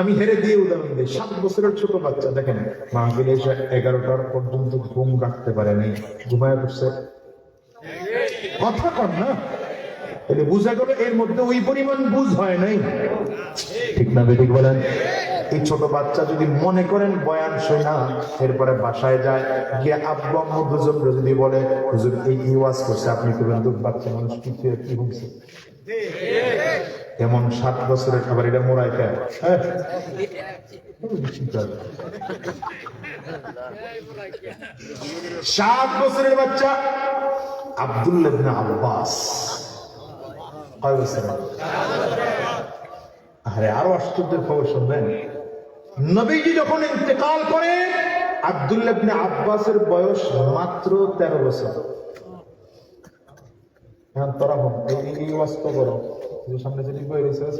আমি হেরে দিয়ে উদাহরণ দিই। সাত বছরের ছোট বাচ্চা, দেখেন, মাহফিলে এসে এগারোটার পর্যন্ত ঘুম রাখতে পারেনি, ঘুমায় পড়ছে। কথা কর না? তাহলে বুঝা গেল এর মধ্যে ওই পরিমাণ বুঝ হয় নাই। ঠিক না বেঠিক বলেন? এই ছোট বাচ্চা যদি মনে করেন বয়ান শোনা এরপরে বাসায় যায়, গিয়ে আব্বু আম্মু দুজন যদি বলে, হুজুর, এই কি ওয়াজ করছে, আপনি দুধ বাচ্চা মানুষ কি খেয়ে কি হচ্ছে এমন সাত বছরের খাবার এটা মোড়ায় খায়। হ্যাঁ। সাত বছরের বাচ্চা আব্দুল্লাহ আব্বাস। কয় বছর? আরে আরও আশ্চর্যের খবর শুনবেন। নবীজি যখন ইন্তেকাল করে আব্দুল্লাহ আব্বাসের বয়স মাত্র তেরো বছর। এখন তোরা হন এই করো। সামনে যদি বই রিসার্চ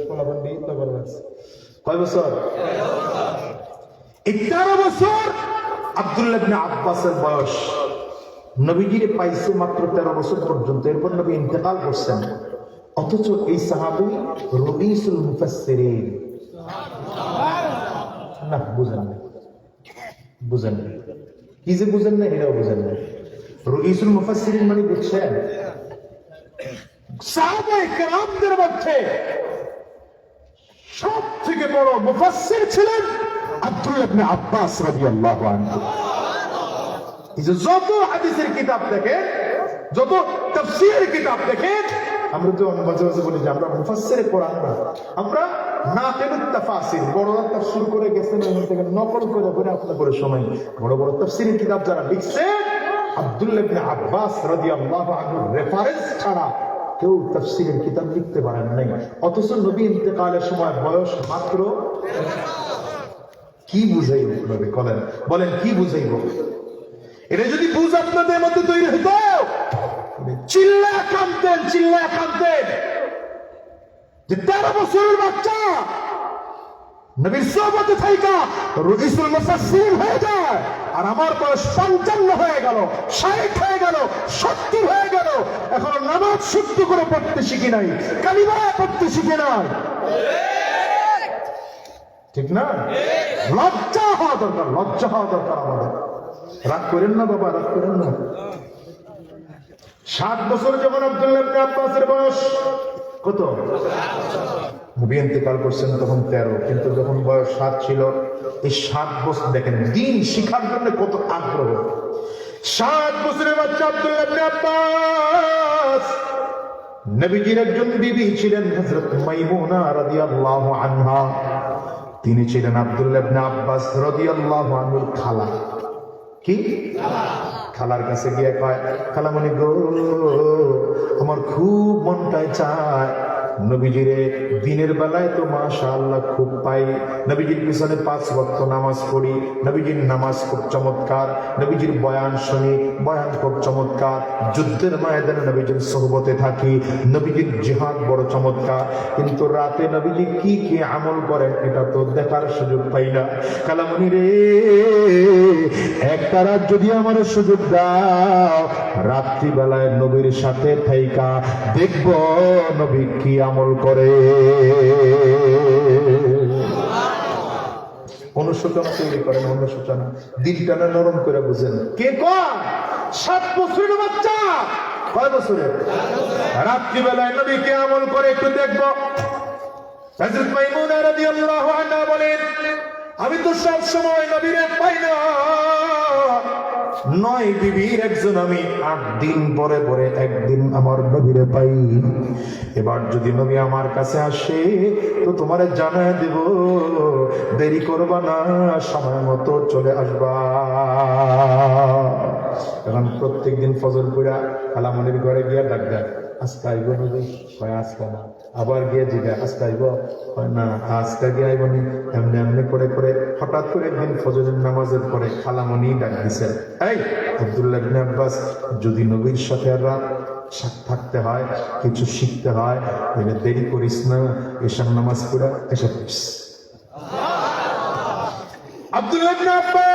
কয় বছর? এই তেরো বছর। আব্দুল্লাহ ইবনে আব্বাসের পাইছে মাত্র তেরো বছর পর্যন্ত। এরপর নবী ইন্তেকাল করছেন। অথচ এই সাহাবি রবিসুল মুফাসসিরিন। না, বুঝেন না বুঝেন কি যে বুঝেন না এটাও বুঝেন না রবিসুল মুফাসসিরিন মানে বুঝছেন? সাহাবায়ে মধ্যে সব থেকে বড় মুফাসসির ছিলেন আব্দুল্লাহ ইবনে আব্বাস রাদিয়াল্লাহু আনহু। যত হাদিসের কিতাব দেখে যত তাফসীরের কিতাব দেখে আমরা তো মাঝে মাঝে বলি যে আমরা মুফাসসিরে কোরআন না। আমরা নাকিবুত তাফাসির, বড় তাফসীর করে গেছেন থেকে নকল করে করে আপনার করে সময়। বড় বড় তাফসীরের কিতাব যারা লিখছে আব্দুল্লাহ ইবনে আব্বাস রাদিয়াল্লাহু আনহু রেফারেন্স ছাড়া কেউ তফসিলের কিতাব লিখতে পারেন নাই। অথচ নবী ইন্তেকালের সময় বয়স মাত্র কি বুঝাইব নবী বলেন বলেন, কি বুঝাইব? এটা যদি বুঝ আপনাদের মধ্যে তৈরি হতো চিল্লা কাঁদতেন চিল্লা কাঁদতেন। যে তেরো বছরের বাচ্চা নবীর সোহবতে থাইকা রইসুল মুফাসসির হয়ে যায়। আর আমার বয়স পঞ্চান্ন হয়ে গেল, ষাট হয়ে গেল, সত্তর হয়ে গেল। এখনও নামাজ শুদ্ধ করে পড়তে শিখি নাই কালিমা পড়তে শিখি নাই। ঠিক না? লজ্জা হওয়া দরকার, লজ্জা হওয়া দরকার আমাদের। রাগ করেন না বাবা, রাগ করেন না। সাত বছর যখন আব্দুল্লাহ আব্বাসের বয়স কত? নবী ইন্তেকাল করছেন তখন তেরো, কিন্তু যখন বয়স সাত ছিল, এই সাত বছর দেখেন, দিন শিখার জন্য কত আগ্রহ। সাত বছরের বাচ্চা আব্দুল্লাহ আব্বাস। নবীজির একজন বিবি ছিলেন, হযরত মাইমুনা রাদিয়াল্লাহু আনহা। তিনি ছিলেন আব্দুল্লাহ ইবনে আব্বাস রাদিয়াল্লাহু আনহুর খালা। কি? খালার কাছে গিয়ে কয় খালামণি গো আমার খুব মনটায় চায়। নবীজিরে, দিনের বেলায় তো মাশা আল্লাহ খুব পাই। নবীজির পিছনে পাঁচ ওয়াক্ত নামাজ পড়ি, নবীজির নামাজ খুব চমৎকার, নবীজির বয়ান শুনি, বয়ান খুব চমৎকার। যুদ্ধের ময়দানে নবীজির সোহবতে থাকি, নবীজির জিহাদ বড় চমৎকার। কিন্তু রাতে নবীজি কি কি আমল করেন, এটা তো দেখার সুযোগ পাই না। কালামণি রে, একটা রাত যদি আমার সুযোগ দাও রাত্রিবেলায় নবীর সাথে থাইকা দেখব নবী কি আমল করে। অনুশোচনা তৈরি করেন অনুশোচনা নরম করে বুঝেন। কে সাত বছরের বাচ্চা। কয় বছরের? রাত্রিবেলায় নবী কে আমল করে একটু দেখব। বলেন, আমি তো সব সময় নবীরে পাই না। নয় বিবির একজন আমি, আট দিন পরে পরে একদিন আমার নবীরে পাই। এবার যদি নবী আমার কাছে আসে, তো তোমারে জানা দেব, দেরি করবা না, সময় মতো চলে আসবা। এখন প্রত্যেক দিন ফজর পুরা আলামনির ঘরে গিয়া ডাক দেয়। আজকে আইব নবী কয় আজকে না আবার গিয়ে জিগা আজকে আইব কয়, না আজকে গিয়ে আইব নি। এমনি এমনি করে করে, হঠাৎ করে একদিন ফজরের নামাজের পরে খালামনি ডাক দিছেন এই, আব্দুল্লাহ ইবনে আব্বাস, যদি নবীর সাথে আর রাত থাকতে হয়, কিছু শিখতে হয়, তাহলে দেরি করিস না এসব নামাজ পড়া এসব আব্দুল্লাহ আব্বাস!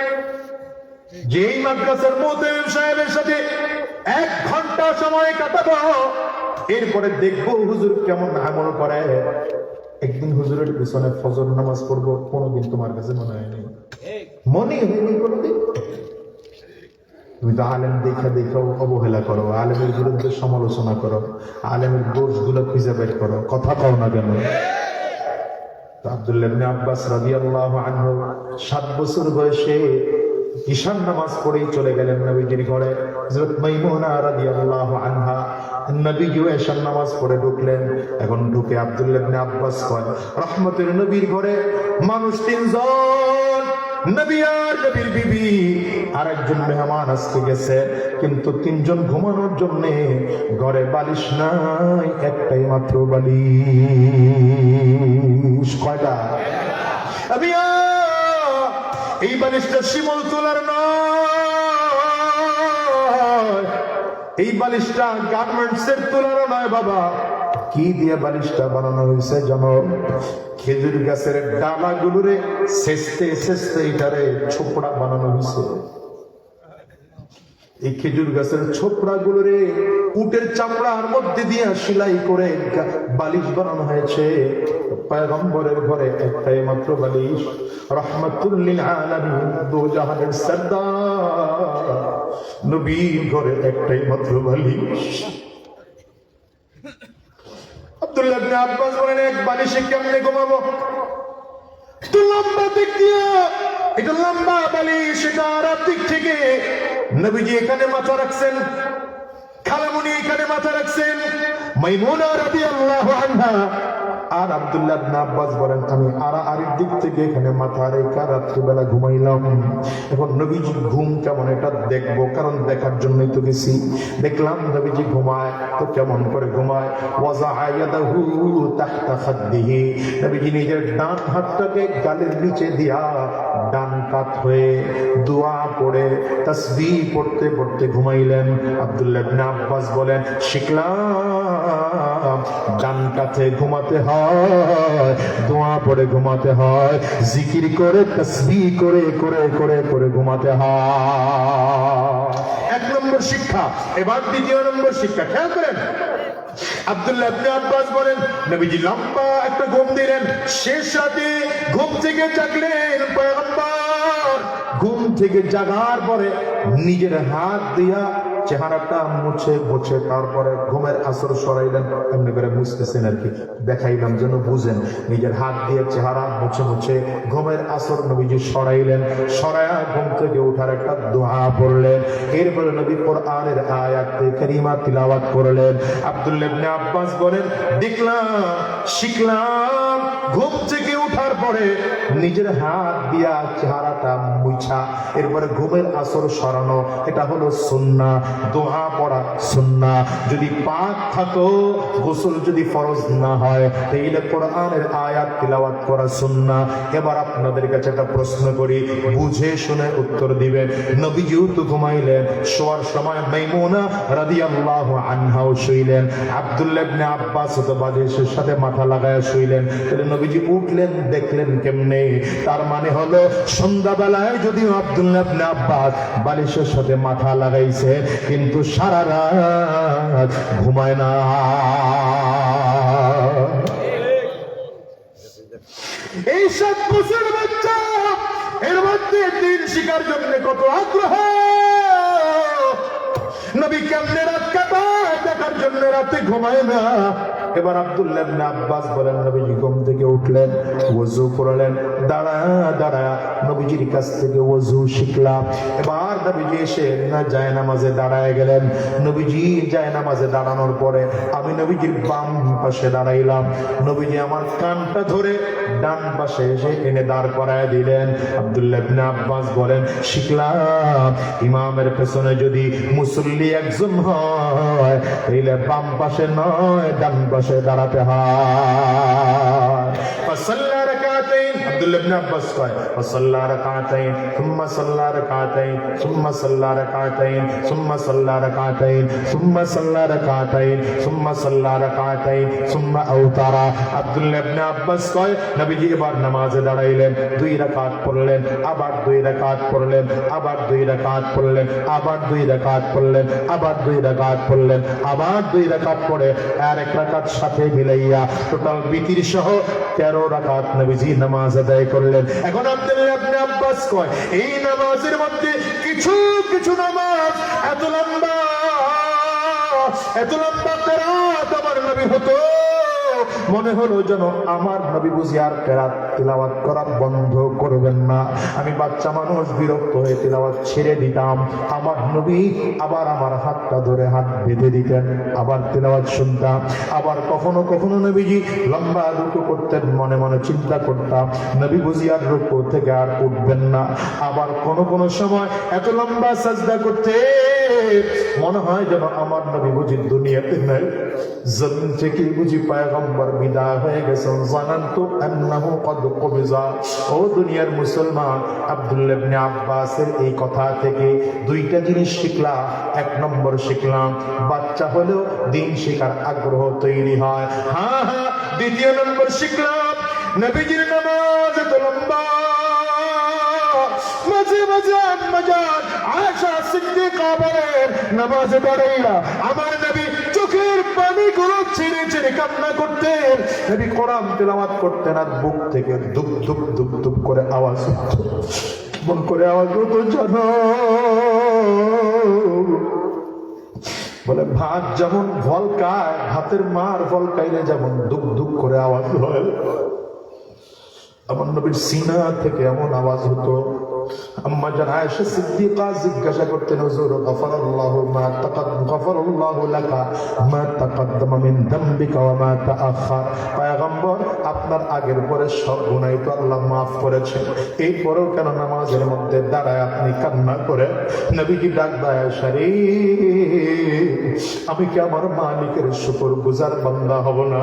যেই মাদ্রাসার মোতেম সাহেবের সাথে এক ঘণ্টা সময় কাটাবো, এরপরে দেখব হুজুর কেমন আমল করে। একদিন হুজুরের পিছনে ফজর নামাজ পড়ব, কোনোদিন তোমার কাছে মনে হয়নি। মনে হয়নি কোনোদিন? তুমি তো আলেম দেখা দেখা অবহেলা করো, আলেমের বিরুদ্ধে সমালোচনা করো, আলেমের দোষগুলো খুঁজে বের করো, কথা পাও না কেন? আব্দুল্লাহ আব্বাস রাদিয়াল্লাহু আনহু সাত বছর বয়সে ঈশান নামাজ পড়েই চলে গেলেন নবীজির ঘরে। হযরত মাইমুনা রাদিয়াল্লাহু আনহা নবীজিও ঈশান নামাজ পড়ে ঢুকলেন। এখন ঢুকে আব্দুল্লাহ ইবনে আব্বাস কয়, রহমতের নবীর ঘরে মানুষ তিনজন, নবী আর নবীর বিবি। একজন মেহমান আজকে গেছে, কিন্তু তিনজন ঘুমানোর জন্য ঘরে বালিশ নাই, একটাই মাত্র বালিশ। কয়টা? আমি এই বালিশটা শিমল তোলার নয়। এই বালিশটা গার্মেন্টস এর তোলারও নয় বাবা। কি দিয়ে বালিশটা বানানো হয়েছে জানো? খেজুর গাছের ডালা গুলোরে সেচতে সেচতে এটারে ছোপড়া বানানো হয়েছে। এই খেজুর গাছের ছোপড়া গুলোরে উটের চামড়ার মধ্যে দিয়ে সেলাই করে বালিশ বানানো হয়েছে। পয়গম্বরের ঘরে একটাই মাত্র বালিশ। রহমতুল্লিল আলামিন, দু জাহানের নবীর ঘরে একটাই মাত্র বালিশ। আব্দুল্লাহ ইবনে আব্বাস বলেন, এক বালিশে কেমনে ঘুমাবো? তো লম্বা দিক দিয়ে এটা লম্বা বালিশ, এটা আরব দিক থেকে নবীজি এখানে মাথা রাখছেন, খালামুনি এখানে মাথা রাখছেন। মাইমুনা রাদিয়াল্লাহু আনহা আর আব্দুল্লাহ আব্বাস বলেন, আমি আরা আরেক দিক থেকে এখানে মাথা রেখা রাত্রিবেলা ঘুমাইলাম। এখন নবীজি ঘুম কেমন এটা দেখব, কারণ দেখার জন্যই তো গেছি। দেখলাম নবীজি ঘুমায়, তো কেমন করে ঘুমায়? ওয়াজা আয়াদাহু তাহতা খাদ্দিহি। নবীজি নিজের ডান হাতটাকে গালের নিচে দিয়া ডান কাত হয়ে দোয়া পড়ে, তসবিহ পড়তে পড়তে ঘুমাইলেন। আব্দুল্লাহ আব্বাস বলেন, শিখলাম ডান কাতে ঘুমাতে হয়, দোয়া পড়ে ঘুমাতে হয়, জিকির করে, তসবিহ করে করে করে করে ঘুমাতে হয়। এক নম্বর শিক্ষা, এবার দ্বিতীয় নম্বর শিক্ষা, খেয়াল করেন। আব্দুল্লাহ ইবনে আব্বাস বলেন, নবীজি লম্বা একটা ঘুম দিলেন, শেষ রাতে ঘুম থেকে জাগলেন পয়গম্বর। ঘুম থেকে জাগার পরে নিজের হাত দিয়া চেহারাটা মুছে মুছে তারপরে ঘুমের আসর সরাইলেন, এমনি করে মুছতেছেন আর কি। দেখাইলাম যেন বুঝেন, নিজের হাত দিয়ে চেহারা মুছে মুছে ঘুমের আসর নবীজি সরাইলেন, সরায়া ঘুম থেকে উঠার একটা দোহা পড়লেন। এরপরে নবী কোরআনের আয়াত কারিমা তিলাওয়াত করলেন। আব্দুল্লাহ আব্বাস বলেন, দেখলাম, শিখলাম, ঘুম থেকে উঠার পরে নিজের হাত দিয়া চেহারাটা মুছা, এরপরে ঘুমের আসর সরানো, এটা হলো সুন্না, দোহা পড়া সুন্না। যদি পাক থাকো, গোসল যদি ফরজ না হয়, তাহলে কোরআনের আয়াত, তিলাওয়াত করা সুন্না। এবার আপনাদের কাছে একটা প্রশ্ন করি, বুঝে শুনে উত্তর দিবেন। নবীজিও তো ঘুমাইলেন, শোয়ার সময় মাইমুনা রাদিয়াল্লাহু আনহাও শুইলেন, আব্দুল্লাহ আব্বাস তো বালিশের সাথে মাথা লাগায় শুইলেন। তাহলে নবীজি উঠলেন দেখলেন কেমনে? তার মানে হলো, সন্ধ্যাবেলায় যদিও আব্দুল্লাহ আব্বাস বালিশের সাথে মাথা লাগাইছে, কিন্তু সারা রাত ঘুমায় না। এই সাত বছর বাচ্চা, এর মধ্যে দিন শিকার জন্য কত আগ্রহ? নবী কেমনে রাত রাতে ঘুমায় না। এবার আব্দুল্লাহ আব্বাস বলেন, নবীজি ঘুম থেকে উঠলেন, ওযু করলেন। দাঁড়া দাঁড়া, নবীজির কাছ থেকে ওযু শিখলাম। এবার নবীজি এসে না যায় নামাজে দাঁড়ায় গেলেন। নবীজি যায় নামাজে দাঁড়ানোর পরে আমি নবীজির বাম পাশে দাঁড়াইলাম। নবীজি আমার কানটা ধরে ডান পাশে এসে এনে দাঁড় করায় দিলেন। আবদুল্লাহ ইবনে আব্বাস বলেন শিখলাম ইমামের পেছনে যদি মুসল্লি একজন হয় তাহলে বাম পাশে নয়, ডান পাশে দাঁড়াতে হয়। আব্দুল ইবনে আব্বাস কয় সাল্লা রাকাতাইন, সুম্মা সাল্লা রাকাতাইন, সুম্মা সাল্লা রাকাতাইন, সুম্মা সাল্লা রাকাতাইন, সুম্মা সাল্লা রাকাতাইন, সুম্মা সাল্লা রাকাতাইন, সুম্মা আউতারা আব্দুল ইবনে আব্বাস কয়, নবীজি এবার নামাজে দাঁড়াইলেন, দুই রাকাত পড়লেন, আবার দুই রাকাত পড়লেন, আবার দুই রাকাত পড়লেন, আবার দুই রাকাত পড়লেন, আবার দুই রাকাত পড়লেন, আবার দুই রাকাত পড়ে, আর এক রাকাত সাথে মিলাইয়া টোটাল বিতির সহ তেরো রাকাত নবীজি নামাজে আদায় করলেন। এখন আব্দুল্লাহ আপনি আব্বাস কয়, এই নামাজের মধ্যে কিছু কিছু নামাজ এত লম্বা এত লম্বা আমার নবী হতো। মনে হলো যেন আমার নবী বুঝি আর কেরাত তিলাওয়াত করা বন্ধ করবেন না। আমি বাচ্চা মানুষ, বিরক্ত হয়ে তিলাওয়াত ছেড়ে দিতাম। আমার নবী আবার আমার হাতটা ধরে হাত বেঁধে দিতেন, আবার তিলাওয়াত শুনতাম। আবার কখনো কখনো নবীজি লম্বা রুকু করতেন, মনে মনে চিন্তা করতাম নবী বুঝি আর রুকু থেকে আর উঠবেন না। আবার কোনো কোনো সময় এত লম্বা সাজদা করতে মনে হয় যেন আমার নবী বুঝি দুনিয়াতে নাই। জমিন থেকে বুঝি পায়গম্বর বিদায় হয়ে গেছেন। জানান্তু আন্নাহু কদ কবিজা। ও দুনিয়ার মুসলমান আব্দুল্লাহ ইবনে আব্বাসের এই কথা থেকে দুইটা জিনিস শিখলাম। এক নম্বর শিখলাম, বাচ্চা হলেও দিন শেখার আগ্রহ তৈরি হয়। হ্যাঁ হ্যাঁ দ্বিতীয় নম্বর শিখলাম, নবীজির করে আওয়াজ করে আওয়াজ বলে, ভাত যেমন ভলকায় ভাতের মার ভলকাইলে যেমন দুপ দুপ করে আওয়াজ হয়। আমার নবীর সিনা থেকে এমন আওয়াজ হতো। আম্মা জান আয়েশা সিদ্দিকা জিজ্ঞাসা করতেন, হুজুর, গফারাল্লাহু মা তাকাদ, গফারাল্লাহু লাকা মা তাকাদ্দামা মিন দামবিকা ওয়া মা তাআখার পয়গম্বর, আপনার আগের পরে সব গুনাহ তো আল্লাহ maaf করেছেন। এই পরেও কেন নামাজের মধ্যে দাঁড়ায় আপনি কান্না করে? নবীজি ডাক দেয় আয়েশা রে আমি কি আমার মালিকের শুকর গুজার বান্দা হব না?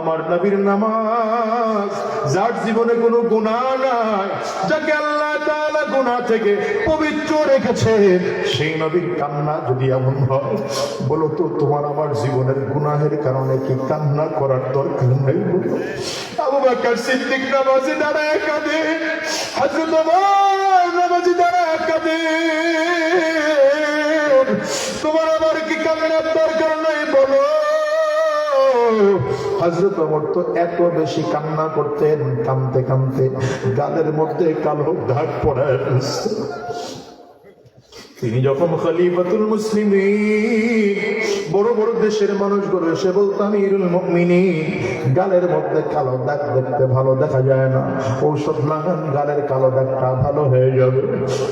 আমার নবীর নামাজ, যার জীবনে কোনো গুনাহ নাই, যাকে আল্লাহ তাআলা গুনাহ থেকে পবিত্র রেখেছে। সেই নবীর কান্না যদি এমন হয়, বলো তো তোমার আমার জীবনের গুনাহের কারণে কি কান্না করার দরকার নেই বলো। আবু বকর সিদ্দিক নামাজে দাঁড়ায় কাঁদে, হযরত ওমর নামাজে দাঁড়ায় কাঁদে। তোমার আবার কি কান্নার দরকার নাই বলো। হজরত ওমর তো এত বেশি কান্না করতেন কামতে কামতে গালের মধ্যে কালো দাগ পড়ায় তিনি যখন খলিফাতুল মুসলিমিন, বড় বড় দেশের মানুষগুলো এসে বলতো গালের মধ্যে কালো দাগ দেখতে ভালো দেখা যায় না। ঔষধ লাগান গালের কালো দাগটা ভালো হয়ে যাবে।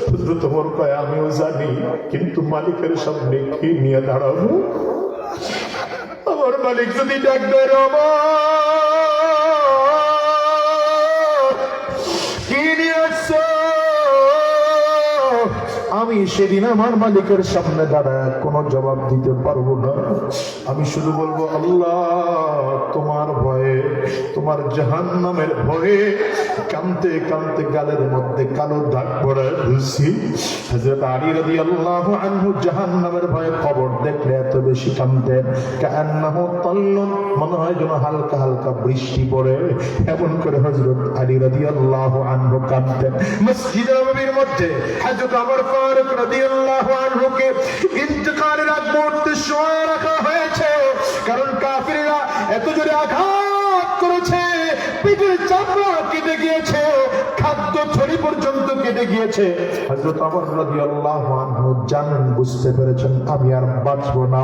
শুধু তোমার কয়, আমিও জানি, কিন্তু মালিকের সামনে কি নিয়ে দাঁড়াবো? মালিক যদি ডাক দেয় রহমান, আমি সেদিন আমার মালিকের সামনে দাঁড়ায় কোনো জবাব দিতে পারব না। আমি শুধু বলব, আল্লাহ, তোমার ভয়ে, তোমার জাহান নামের ভয়ে কানতে কানতে গালের মধ্যে কালো দাগ হজরত আলী রদি আল্লাহ আনহু ভয়ে দেখলে এত বেশি কানতেন কান্নাহু তল্লন মনে হয় যেন হালকা হালকা বৃষ্টি পড়ে। এমন করে হজরত আলী রদি আল্লাহ আনহু কানতেন। মসজিদ মধ্যে হজরত আমর ফারুক রাদিয়াল্লাহু আনহুকে ইন্তেকালের আগ মুহূর্তে শোয়া রাখা হয়েছে। কারণ কাফিররা এত জোরে আঘাত করেছে। বিবির চামড়া কেটে গিয়েছে, খাদ্য ছড়ি পর্যন্ত কেটে গিয়েছে। হযরত ওমর রাদিয়াল্লাহু আনহু জানেন, বুঝতে পেরেছেন, আমি আর না।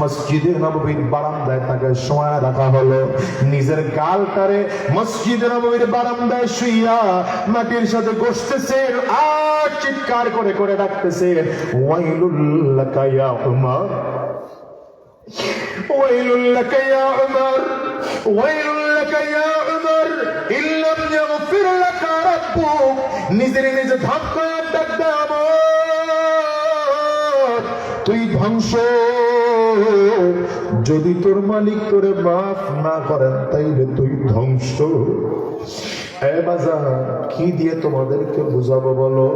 মসজিদে নববীর বারান্দায় তাকে রাখা হলো। নিজের গালটারে মসজিদে নববীর বারান্দায় শুইয়া মাটির সাথে গোসতেছেন আর চিৎকার করে করে ডাকতেছে ওয়াইলুল লাকা ইয়া উমর। ওয়াইলুল লাকা ইয়া উমর। ওয়াইলুল লাকা ইয়া নিজের নিজে ধাক্কায় তুই ধ্বংস। যদি তোর মালিক তোরে মাফ না করেন, তাইলে তুই ধ্বংস। কি দিয়ে তোমাদেরকে বুঝাবো বলো?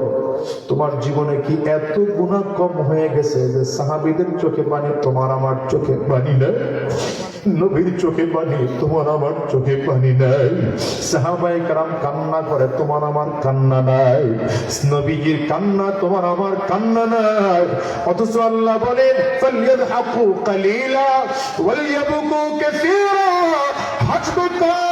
তোমার জীবনে কি এত গুণা কম হয়ে গেছে যে সাহাবিদের চোখে পানি, তোমার আমার চোখে পানি না নবীর চোখে পানি, তোমার আমার চোখে পানি নাই। সাহাবাই কারাম কান্না করে, তোমার আমার কান্না নাই। নবীজির কান্না, তোমার আমার কান্না নাই। অথচ আল্লাহ বলেন ফালিয়াদহাকু কালিলা ওয়ালিয়াবকু কাসীরা হাসবুকা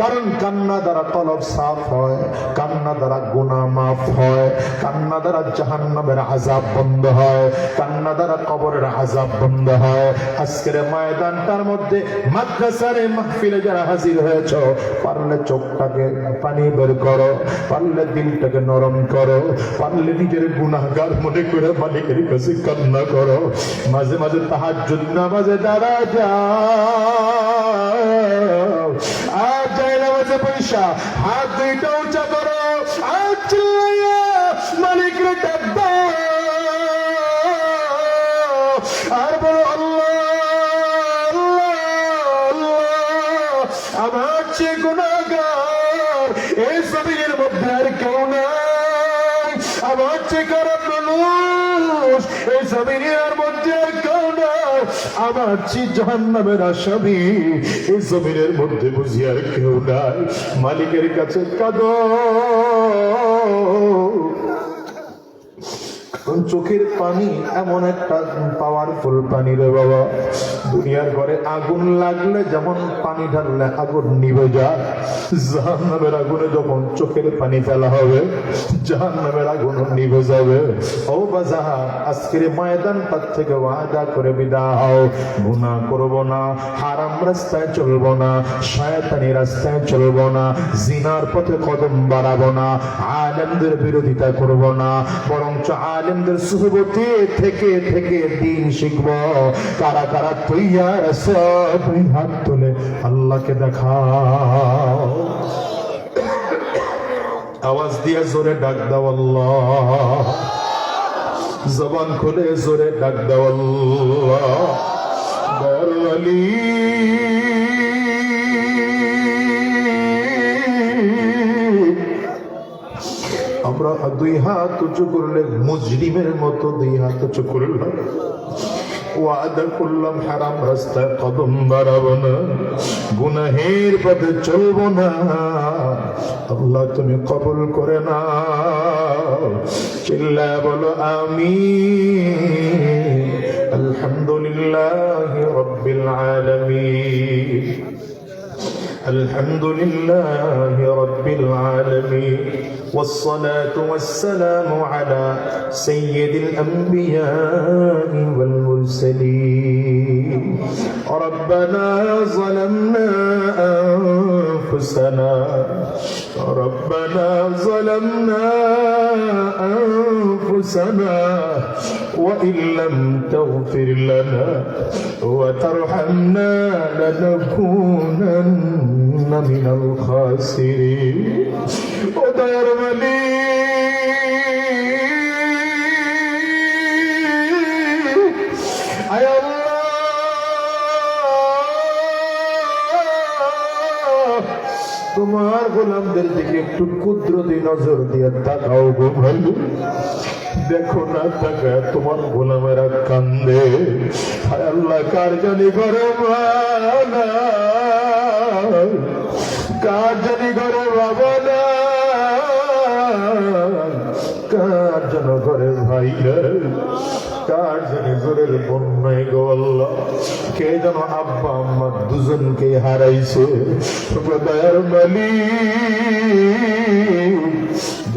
কারণ কান্না দ্বারা তলব সাফ হয়, কান্না দ্বারা গুনাহ মাফ হয়, কান্না দ্বারা জাহান্নামের আজাব বন্ধ হয়, কান্না দ্বারা কবরের আজাব বন্ধ হয়। আজকের ময়দানটার মধ্যে মাদ্রাসার মাহফিলে যারা হাজির হয়েছ, পারলে চোখটাকে পানি বের করো, পারলে দিলটাকে নরম করো, পারলে নিজের গুনাহগার মনে করে মালিকের কাছে কান্না করো। মাঝে মাঝে তাহাজ্জুদ নামাজে দাঁড়া যাও। পয়সা। হাত দুইটা উঁচা করো। আর চেয়ে জাহান্নামের আসামি এই জমিনের মধ্যে বুঝিয়ার কেউ নাই। মালিকের কাছে কাঁদো। চোখের পানি এমন একটা পাওয়ারফুল পানি রে বাবা। দুনিয়ার ঘরে আগুন লাগলে যেমন পানি ঢাললে আগুন নিভে যায়। জাহান্নামের আগুনে যখন চোখের পানি ফেলা হবে, জাহান্নামের আগুন নিভে যাবে। ও বাজাহা আজকের ময়দানটা থেকে ওয়াদা করে বিদা হও। গুনাহ করব না, হারাম রাস্তায় চলবো না, শয়তানি রাস্তায় চলবো না, জিনার পথে কদম বাড়াবো না, আলেমদের বিরোধিতা করব না, বরঞ্চ আলেমদের সুহবতে থেকে থেকে দিন শিখব। কারা কারা তৈয়ার আছে দুই হাত তুলে আল্লাহকে দেখাও। আওয়াজ দিয়ে জোরে ডাক দাও আল্লাহ। জবান খুলে জোরে ডাক দাও আল্লাহ। আলী। দুই হাত উঁচু করলে মুজরিমের মতো দুই হাত উঁচু করলাম। ওয়াদা করলাম, হারাম রাস্তায় কদম বাড়াবো না, গুনাহের পথে চলবো না। আল্লাহ, তুমি কবল করে না চিল্লা বলো আমি আলহামদুলিল্লাহ রব্বিল আলামিন। الحمد لله رب العالمين والصلاة والسلام على سيد الأنبياء والمرسلين. ربنا ظلمنا أنفسنا. ربنا ظلمنا أنفسنا وإن لم تغفر لنا وترحمنا لنكونن من الخاسرين. ودار গোলামদের দিকে একটু কুদরতি নজর দিয়ে তাকাও গো ভাই। দেখো না টাকা তোমার গোলামেরা কান্দে। আল্লাহ কার জানি ঘরে মা নাই, কার জানি ঘরে বাবা কার যেন ঘরে ভাই নাই। কার জানি জোরের বন্যায় গো আল্লাহ। কে যেন আব্বা আম্মা দুজনকে হারাইছে। দয়ার মালিক।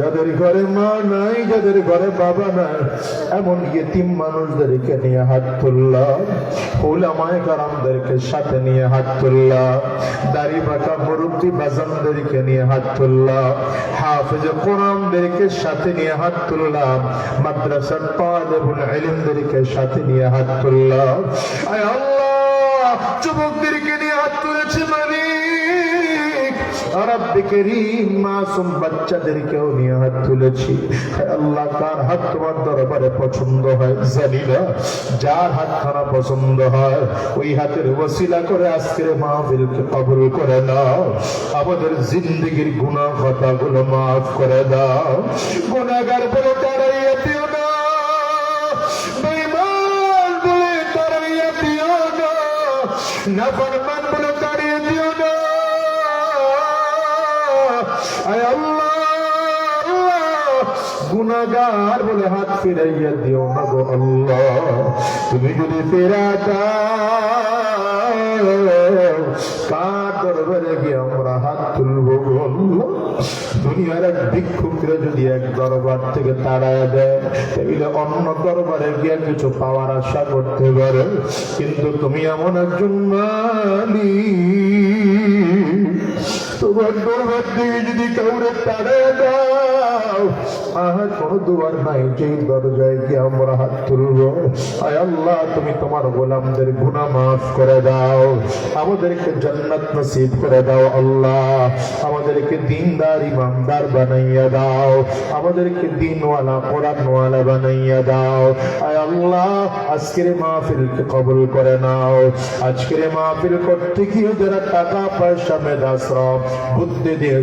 যাদের ঘরে মা নাই, যাদের ঘরে বাবা নাই, এমন তিন মানুষদেরকে নিয়ে হাত তুললাম। ওলামায় কারামদেরকে সাথে নিয়ে হাত তুললাম। দাড়ি বাঁকা মুরব্বী বাজানদেরকে নিয়ে হাত তুললাম। হাফেজ কোরআনদেরকে সাথে নিয়ে হাত তুললাম। মাদ্রাসার তালেবুল ইলমদেরকে সাথে নিয়ে হাত তুললাম। আয় আল্লাহ, যুবকদেরকে মাসুম বাচ্চাদেরকেও নিয়ে হাত তুলেছি। আল্লাহ হাত দরবারে পছন্দ হয়? জানি না যার হাত খানা পছন্দ হয়, ওই হাতের করে করে নাও। আমাদের জিন্দগির গুনাহ কথাগুলো মাফ করে দাও। গুনাহগার বলে দিও না। গুনাহগার বলে হাত ফিরাইয়া দিও না গো আল্লাহ। তুমি যদি ফেরা আমরা হাত তুলবো দুনিয়ার এক ভিক্ষুকরা যদি এক দরবার থেকে তাড়ায় দেয়, তাহলে অন্য দরবারে গিয়ে কিছু পাওয়ার আশা করতে পারে। কিন্তু তুমি এমন একজন মালিক দাও দুয়ার নাই আমরা হাত আল্লাহ, তুমি তোমার গোলামদের গুনাহ মাফ করে দাও। আমাদেরকে জান্নাত নসিব করে দাও, আল্লাহ আমাদেরকে দিনদার ইমানদার বানাইয়া দাও। আমাদেরকে দিনওয়ালা কোরআনওয়ালা বানাইয়া দাও। আয় আল্লাহ আজকের মাহফিলকে কবুল করে নাও। আজকের মাহফিল করতে গিয়ে যারা টাকা পয়সা মেধাশ্রম বুদ্ধি দিয়ে